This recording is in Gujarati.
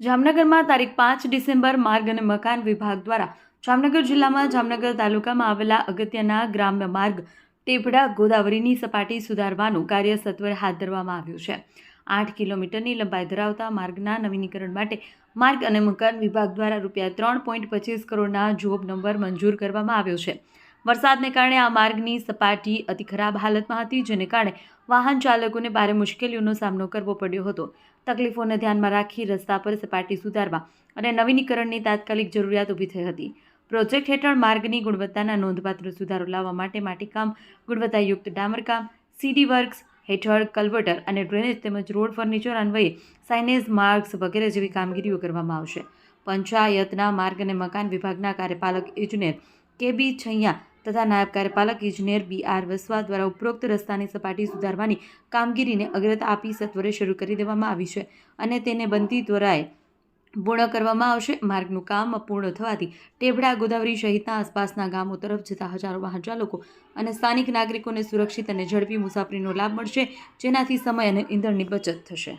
જામનગરમાં તારીખ પાંચ ડિસેમ્બર માર્ગ અને મકાન વિભાગ દ્વારા જામનગર જિલ્લામાં જામનગર તાલુકામાં આવેલા અગત્યના ગ્રામ્ય માર્ગ ટેપડા ગોદાવરીની સપાટી સુધારવાનું કાર્ય સત્વરે હાથ ધરવામાં આવ્યું છે. આઠ કિલોમીટરની લંબાઈ ધરાવતા માર્ગના નવીનીકરણ માટે માર્ગ અને મકાન વિભાગ દ્વારા રૂપિયા ત્રણ પોઈન્ટ પચીસ કરોડના જોબ નંબર મંજૂર કરવામાં આવ્યો છે. વરસાદને કારણે આ માર્ગની સપાટી અતિ ખરાબ હાલતમાં હતી, જેને કારણે વાહન ચાલકોને ભારે મુશ્કેલીઓનો સામનો કરવો પડ્યો હતો. તકલીફોને ધ્યાનમાં રાખી રસ્તા પર સપાટી સુધારવા અને નવીનીકરણની તાત્કાલિક જરૂરિયાત ઊભી થઈ હતી. પ્રોજેક્ટ હેઠળ માર્ગની ગુણવત્તાના નોંધપાત્ર સુધારો લાવવા માટે માટીકામ ગુણવત્તાયુક્ત ડામરકામ સીડી વર્ક્સ હેઠળ કલ્વટર અને ડ્રેનેજ તેમજ રોડ ફર્નિચર અન્વયે સાઇનેજ માર્ક્સ વગેરે જેવી કામગીરીઓ કરવામાં આવશે. પંચાયતના માર્ગ અને મકાન વિભાગના કાર્યપાલક ઇજનેર કે બી છૈયા તથા નાયબ કાર્યપાલક ઇજનેર બી આર વસવા દ્વારા ઉપરોક્ત રસ્તાની સપાટી સુધારવાની કામગીરીને અગ્રતા આપી સત્વરે શરૂ કરી દેવામાં આવી છે અને તેને બનતી ત્વરાએ પૂર્ણ કરવામાં આવશે. માર્ગનું કામ પૂર્ણ થવાથી ટેબડા ગોદાવરી સહિતના આસપાસના ગામો તરફ જતા હજારો વાહન ચાલકો અને સ્થાનિક નાગરિકોને સુરક્ષિત અને ઝડપી મુસાફરીનો લાભ મળશે, જેનાથી સમય અને ઈંધણની બચત થશે.